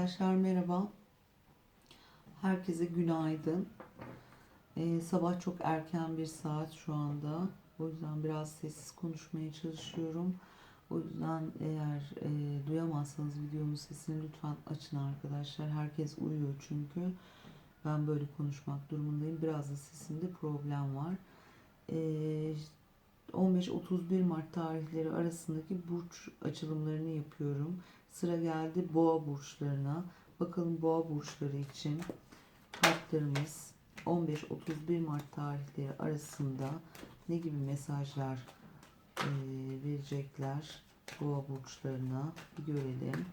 Arkadaşlar merhaba. Herkese günaydın. Ee, sabah çok erken bir saat şu anda. O yüzden biraz sessiz konuşmaya çalışıyorum. O yüzden eğer e, duyamazsanız videomun sesini lütfen açın arkadaşlar. Herkes uyuyor çünkü. Ben böyle konuşmak durumundayım. Biraz da sesimde problem var. Ee, 15-31 Mart tarihleri arasındaki burç açılımlarını yapıyorum. Sıra geldi boğa burçlarına. Bakalım boğa burçları için kartlarımız 15-31 Mart tarihleri arasında ne gibi mesajlar e, verecekler boğa burçlarına bir görelim.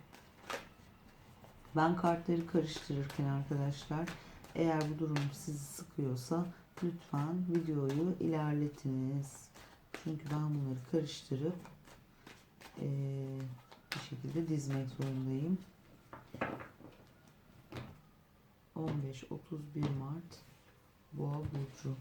Ben kartları karıştırırken arkadaşlar eğer bu durum sizi sıkıyorsa lütfen videoyu ilerletiniz. Çünkü ben bunları karıştırıp eee bir şekilde dizmek zorundayım. 15-31 Mart Boğa Burcu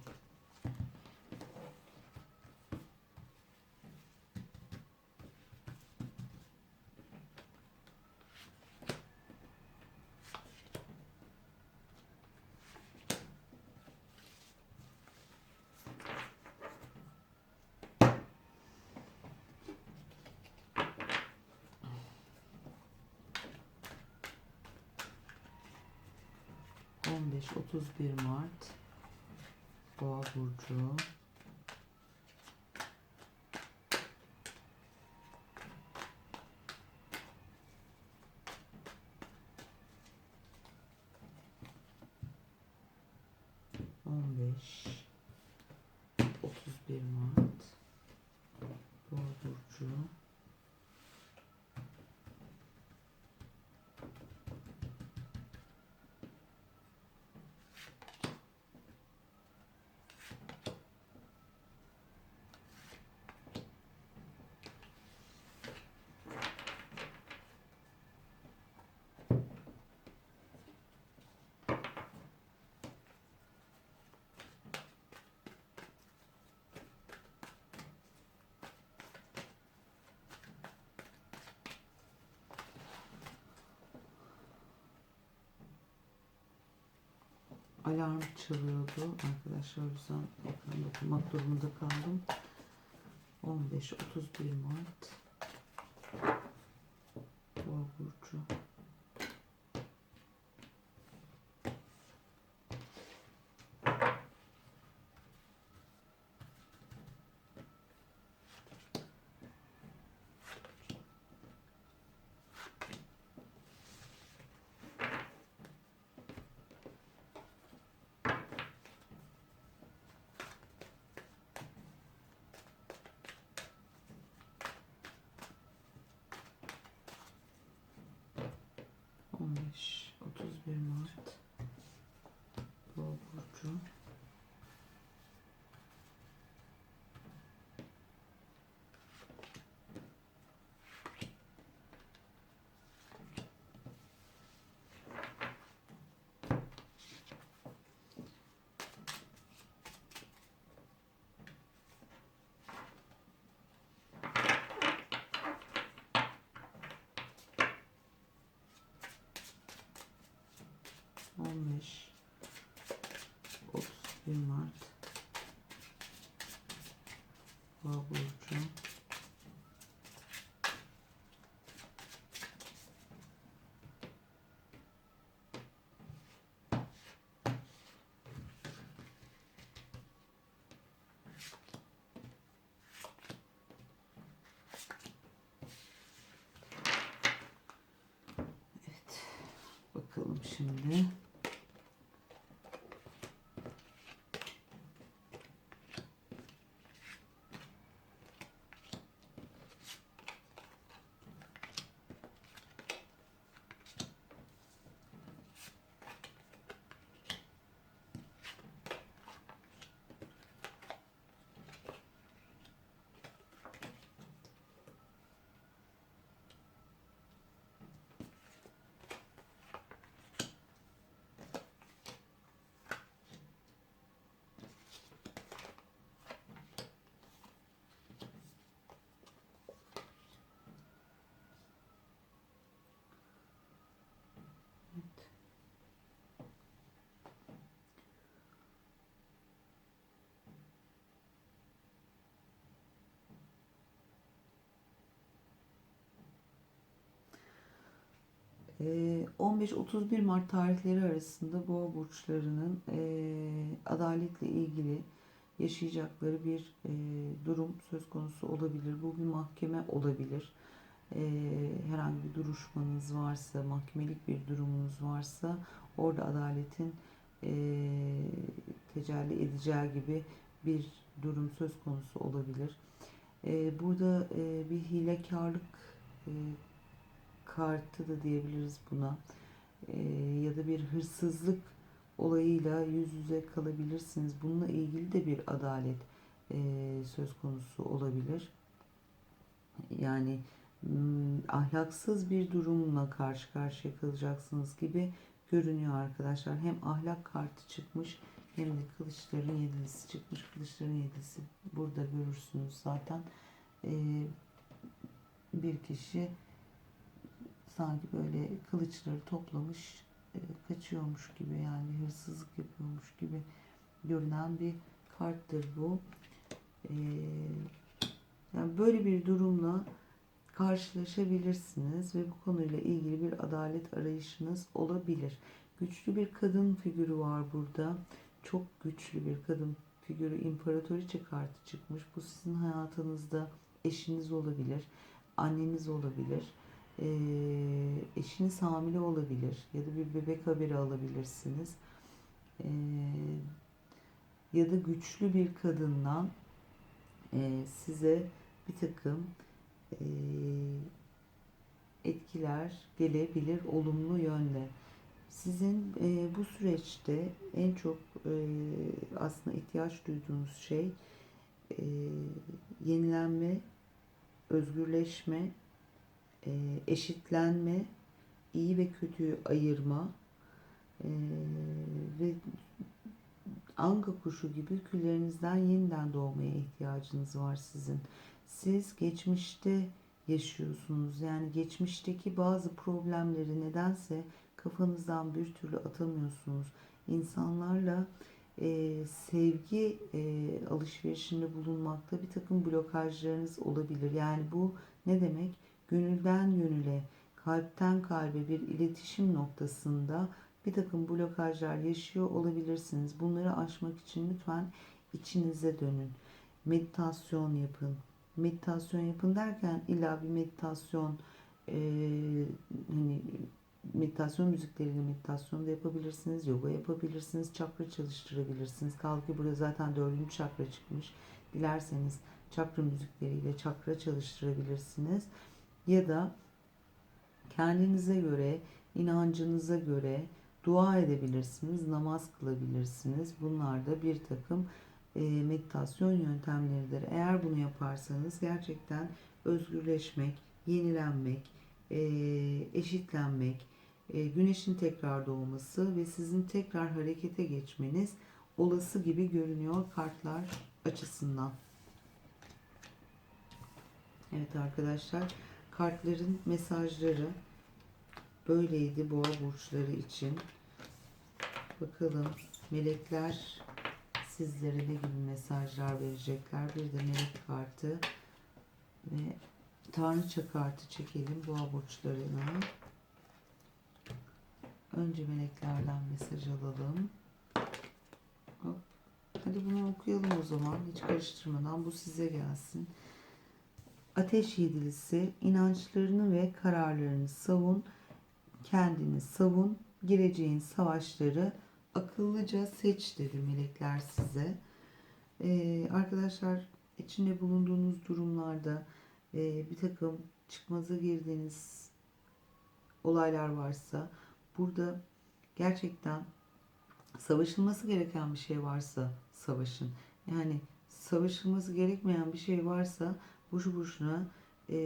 on beş otuz bir Mart. Boğa Burcu. on beş otuz bir Mart Boğa Burcu alarm çalıyordu arkadaşlar o yüzden ekranda okumak durumunda kaldım. 15 31 Mart. Boğa burcu on 1 Mart Boğa burcu Evet. Bakalım şimdi. 15-31 Mart tarihleri arasında boğa burçlarının eee, adaletle ilgili yaşayacakları bir eee, durum söz konusu olabilir. Bu bir mahkeme olabilir. Eee, herhangi bir duruşmanız varsa, mahkemelik bir durumunuz varsa orada adaletin tecelli edeceği gibi bir durum söz konusu olabilir. Burada bir hilekarlık kartı da diyebiliriz buna. Eee, ya da bir hırsızlık olayıyla yüz yüze kalabilirsiniz. Bununla ilgili de bir adalet eee, söz konusu olabilir. Yani mm, ahlaksız bir durumla karşı karşıya kalacaksınız gibi görünüyor arkadaşlar. Hem ahlak kartı çıkmış hem de kılıçların yedilisi çıkmış. Kılıçların yedilisi burada görürsünüz zaten. Eee, bir kişi sanki böyle kılıçları toplamış e, kaçıyormuş gibi yani hırsızlık yapıyormuş gibi görünen bir karttır bu. E, yani böyle bir durumla karşılaşabilirsiniz ve bu konuyla ilgili bir adalet arayışınız olabilir. Güçlü bir kadın figürü var burada. Çok güçlü bir kadın figürü imparatoriçe kartı çıkmış. Bu sizin hayatınızda eşiniz olabilir, anneniz olabilir e, eşiniz hamile olabilir ya da bir bebek haberi alabilirsiniz. E, ya da güçlü bir kadından e, size bir takım e, etkiler gelebilir olumlu yönde. Sizin e, bu süreçte en çok e, aslında ihtiyaç duyduğunuz şey e, yenilenme, özgürleşme e, eşitlenme, iyi ve kötüyü ayırma e, ve anga kuşu gibi küllerinizden yeniden doğmaya ihtiyacınız var sizin. Siz geçmişte yaşıyorsunuz. Yani geçmişteki bazı problemleri nedense kafanızdan bir türlü atamıyorsunuz. İnsanlarla e, sevgi e, alışverişinde bulunmakta bir takım blokajlarınız olabilir. Yani bu ne demek? Gönülden gönüle, kalpten kalbe bir iletişim noktasında bir takım blokajlar yaşıyor olabilirsiniz. Bunları aşmak için lütfen içinize dönün. Meditasyon yapın. Meditasyon yapın derken illa bir meditasyon e, hani meditasyon müzikleriyle meditasyon da yapabilirsiniz. Yoga yapabilirsiniz. Çakra çalıştırabilirsiniz. Kaldı ki burada zaten dördüncü çakra çıkmış. Dilerseniz çakra müzikleriyle çakra çalıştırabilirsiniz ya da kendinize göre, inancınıza göre dua edebilirsiniz, namaz kılabilirsiniz. Bunlar da bir takım e, meditasyon yöntemleridir. Eğer bunu yaparsanız gerçekten özgürleşmek, yenilenmek, e, eşitlenmek, e, güneşin tekrar doğması ve sizin tekrar harekete geçmeniz olası gibi görünüyor kartlar açısından. Evet arkadaşlar Kartların mesajları böyleydi boğa burçları için. Bakalım melekler sizlere ne gibi mesajlar verecekler. Bir de melek kartı ve tanrıça kartı çekelim boğa burçlarına. Önce meleklerden mesaj alalım. Hop. Hadi bunu okuyalım o zaman. Hiç karıştırmadan bu size gelsin. Ateş yedilisi inançlarını ve kararlarını savun, kendini savun, gireceğin savaşları akıllıca seç dedi melekler size. Ee, arkadaşlar içinde bulunduğunuz durumlarda e, bir takım çıkmaza girdiğiniz olaylar varsa burada gerçekten savaşılması gereken bir şey varsa savaşın. Yani savaşılması gerekmeyen bir şey varsa boşu boşuna e,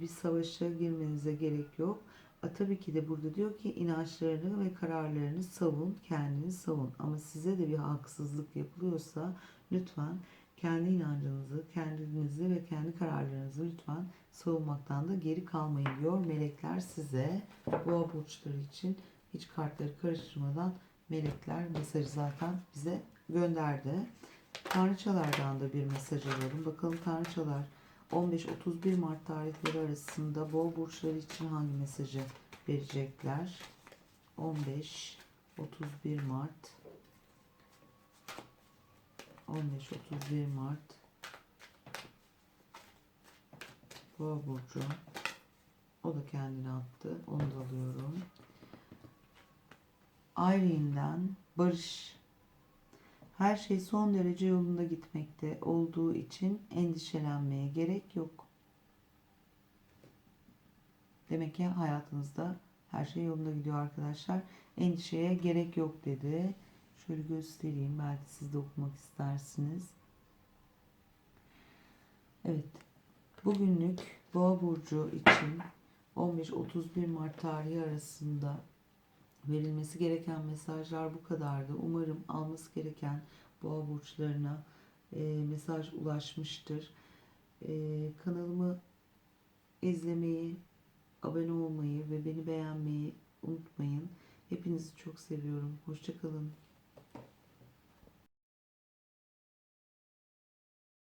bir savaşa girmenize gerek yok. A, tabii ki de burada diyor ki inançlarını ve kararlarını savun, kendini savun. Ama size de bir haksızlık yapılıyorsa lütfen kendi inancınızı, kendinizi ve kendi kararlarınızı lütfen savunmaktan da geri kalmayın diyor melekler size. Boğa burçları için hiç kartları karıştırmadan melekler mesajı zaten bize gönderdi. Tanrıçalardan da bir mesaj alalım. Bakalım tanrıçalar 15-31 Mart tarihleri arasında boğa burçları için hangi mesajı verecekler. 15 31 Mart 15 31 Mart Boğa burcu o da kendini attı. Onu da alıyorum. Ayrin'den Barış her şey son derece yolunda gitmekte olduğu için endişelenmeye gerek yok. Demek ki hayatınızda her şey yolunda gidiyor arkadaşlar. Endişeye gerek yok dedi. Şöyle göstereyim. Belki siz de okumak istersiniz. Evet. Bugünlük Boğa burcu için 15-31 Mart tarihi arasında verilmesi gereken mesajlar bu kadardı. Umarım alması gereken boğa burçlarına e, mesaj ulaşmıştır. E, kanalımı izlemeyi, abone olmayı ve beni beğenmeyi unutmayın. Hepinizi çok seviyorum. Hoşçakalın.